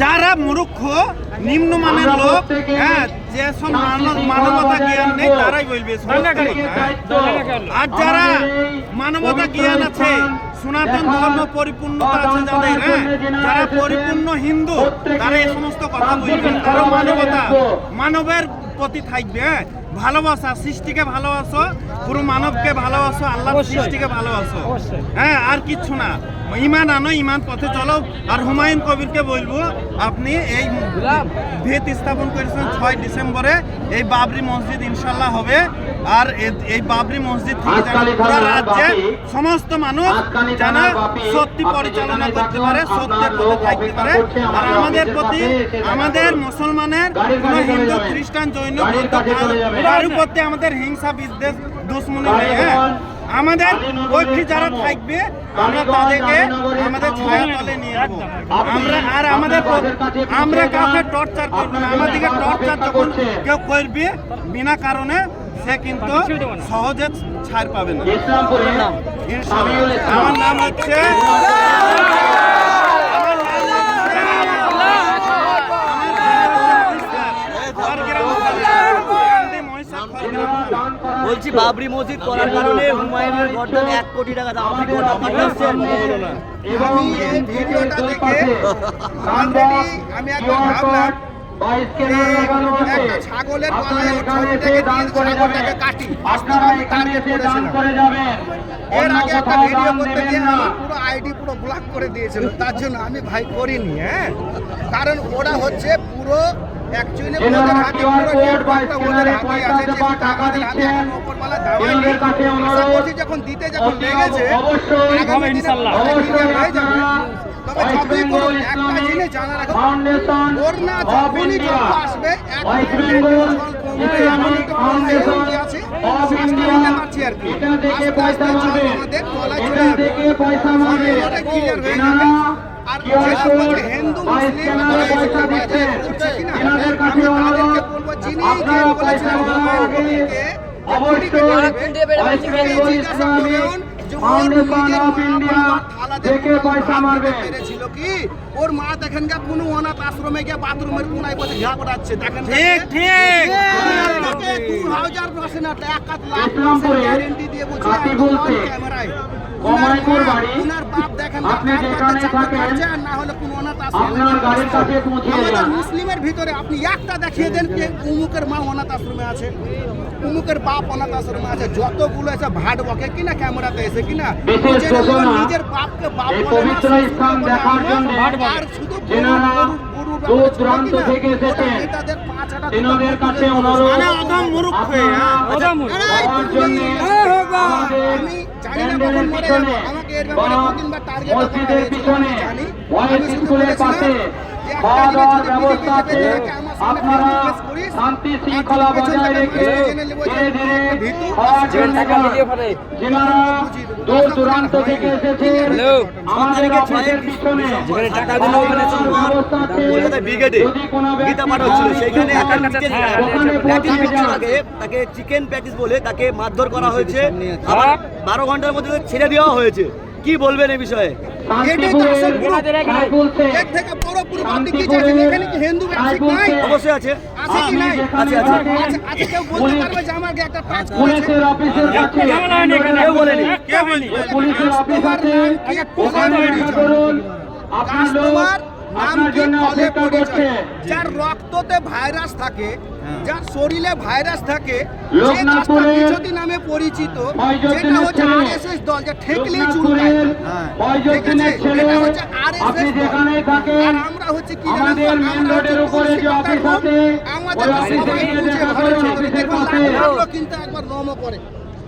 যারা মূর্খ নিম্নমানের লোক হ্যাঁ যেসব মানবতা জ্ঞান নেই তারাই বলবে হ্যাঁ। আর যারা মানবতা জ্ঞান আছে সনাতন ধর্ম পরিপূর্ণতা আছে যাদের হ্যাঁ যারা পরিপূর্ণ হিন্দু তারা এই সমস্ত কথা বলবেন। তারা মানবতা মানবের প্রতি থাকবে হ্যাঁ? ভালোবাসা সৃষ্টিকে ভালোবাসো পুরো মানবকে ভালোবাসো আল্লাহ সৃষ্টিকে ভালোবাসো। হ্যাঁ আর কিচ্ছু না। ইমান আনো ইমান পথে চলো। আর হুমায়ুন কবিরকে বলব আপনি এই ভিত স্থাপন করেছেন ছয় ডিসেম্বরে এই বাবরি মসজিদ ইনশাল্লাহ হবে। আর এই বাবরি মসজিদ থেকে যেন পুরো রাজ্যে সমস্ত মানুষ যেন সত্যি পরিচালনা করতে পারে সত্যের পথে থাকতে পারে। আর আমাদের প্রতি আমাদের মুসলমানের কোন হিন্দু খ্রিস্টান জৈন বৌদ্ধ কারোর প্রতি আমাদের হিংসা বিদ্বেষ দুশ্মনী নেই হ্যাঁ? আমাদের পক্ষে যারা থাকবে আমরা তাদেরকে আমাদের ছায়া তলে নিয়ে যাব আমরা আর আমাদের আমরা কাউকে টর্চার করব না। আমাদেরকে টর্চার যখন কেউ করবে বিনা কারণে সে কিন্তু সহজে ছাড় পাবে না। আমার নাম হচ্ছে বলছি বাবরি মসজিদ করার কারণে হুমায়ুনের গর্দান এক কোটি টাকা দাম। আপনি টাকা আসছেন আমি এই ভিডিওটা দেখে আমি একবার ভাবলাম একটা ছাগলের গলায় ওর ছবিটাকে দিয়ে ছাগলটাকে কাটি। বাস্তবে আমি টার্গেট করেছিলাম এর আগে একটা ভিডিও করতে গিয়ে আমার পুরো আইডি পুরো ব্লক করে দিয়েছিল তার জন্য আমি ভাই করিনি হ্যাঁ? কারণ ওরা হচ্ছে পুরো অ্যাকচুয়ালি ওদের হাতে পুরো নেটওয়ার্কটা ওদের হাতে আছে যে আমাদের হাতে এখন ওপরওয়ালা দেওয়াই নেই আশা করছি যখন দিতে যখন লেগেছে আগামী দিনে অনেক হয়ে যাবে। তবে যতই করুন একটা জিনিস জানা রাখুন বন্যা যখনই জল আসবে এক মিনিটের জল কমবে এমন একটা ফাউন্ডেশন আছে শ্বাসটা নিতে পারছি আর কি আস্তে আস্তে জল আমাদের তলায় চলে যাবে সম্পূর্ণটা ক্লিয়ার হয়ে যাবে। আর যেসব বলছে হিন্দু মুসলিম আমি তাদেরকে বলব যিনি যে বলেছিলেন হুমায়ুন কবিরকে দেবে, জিজ্ঞাসা করুন দেখে পয়সা মারবে। পেরেছিল কি? ওর মা দেখেন গা কোনো অনাথ আশ্রমে গিয়ে বাথরুমের কোনায় বসে ঘা পড়াচ্ছে। দেখেন ঠিক ঠিক। দু হাজার পার্সেন্ট এক লাখ গ্যারেন্টি দিয়ে বলছি ক্যামেরায়। আপনি যেখানে থাকেন, আপনার গাড়ির কাছে পৌঁছে যান। মুসলিমের ভিতরে আপনি একটা দেখিয়ে দেন যে উমুকের মা অনাথ আশ্রমে আছে উমুকের বাপ অনাথ আশ্রমে আছে যতগুলো এসে ভাট বকে কিনা ক্যামেরাতে এসে কিনা নিজের বাপকে বাপ বলে আর শুধু দূর দূরান্ত থেকে এসেছেন, তেনাদের কাছে অনুরোধ মসজিদের পিছনে ওয়াইস স্কুলের পাশে আপনারা শান্তি শৃঙ্খলা বজায় রেখে ধীরে ধীরে দূর দূরান্ত থেকে আমাদের অফিসের পিছনে যেখানে টাকা দিল ওখানে ব্রিগেডে গীতা পাঠ হচ্ছিল সেইখানে একটা প্যাটিস তাকে তাকে চিকেন প্যাটিস বলে তাকে মারধর করা হয়েছে। আবার বারো ঘণ্টার মধ্যে ছেড়ে দেওয়া হয়েছে। কি বলবেন এই বিষয়ে? অবশ্যই আছে। দেখা করুন আপনার ফলে যার রক্ততে ভাইরাস থাকে যার শরীরে ভাইরাস থাকে যে নামে পরিচিত যেটা হচ্ছে আরএসএস দল যে ঠেকলেই চুলকায়। লোকনাথপুরের ফয়জুদ্দিনের এটা হচ্ছে RSS আপনি দল। যেখানে থাকেন আর আমরা হচ্ছে কি জানেন? মেন আমরা হচ্ছে। আমাদের সবাই বুঝে দেখুন, কিন্তু একবার নমও করে।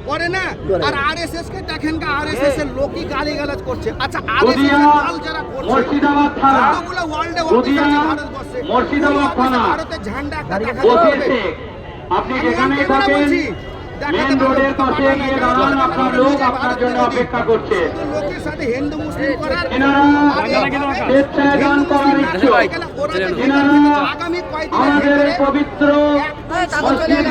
করে না? আর আরএসএস কে দেখেন কা আরএসএস এর লোকই গালিগালাজ করছে। আচ্ছা আরএসএস এর নদিয়া, দল যারা করছে মুর্শিদাবাদ থানা। যতগুলো ওয়ার্ল্ডে অফিস আছে ভারতবর্ষে। মুর্শিদাবাদ থানা, ভারতের ঝান্ডা একটা দেখাতে হবে। আপনি যেখানে থাকেন মেন রোডের পাশে গিয়ে দাঁড়ান আপনার লোক আপনার জন্য অপেক্ষা করছে। লোকের সাথে হিন্দু মুসলিম করার এনারা স্বেচ্ছায় দান করার ইচ্ছুক। আমাদের পবিত্র